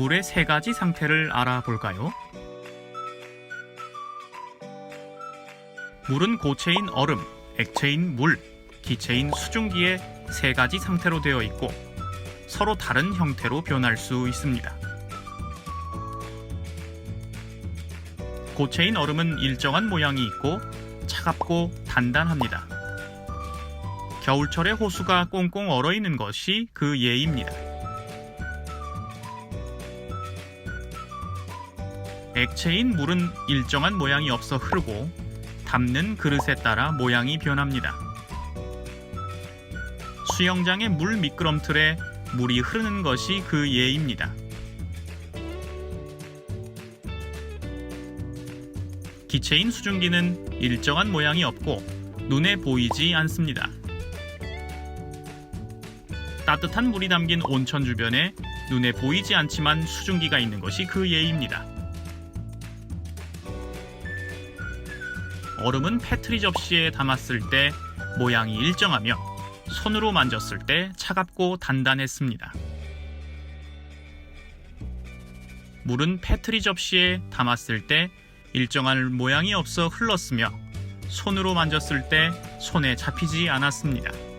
물의 세 가지 상태를 알아볼까요? 물은 고체인 얼음, 액체인 물, 기체인 수증기의 세 가지 상태로 되어 있고 서로 다른 형태로 변할 수 있습니다. 고체인 얼음은 일정한 모양이 있고 차갑고 단단합니다. 겨울철에 호수가 꽁꽁 얼어 있는 것이 그 예입니다. 액체인 물은 일정한 모양이 없어 흐르고 담는 그릇에 따라 모양이 변합니다. 수영장의 물 미끄럼틀에 물이 흐르는 것이 그 예입니다. 기체인 수증기는 일정한 모양이 없고 눈에 보이지 않습니다. 따뜻한 물이 담긴 온천 주변에 눈에 보이지 않지만 수증기가 있는 것이 그 예입니다. 얼음은 페트리 접시에 담았을 때 모양이 일정하며 손으로 만졌을 때 차갑고 단단했습니다. 물은 페트리 접시에 담았을 때 일정한 모양이 없어 흘렀으며 손으로 만졌을 때 손에 잡히지 않았습니다.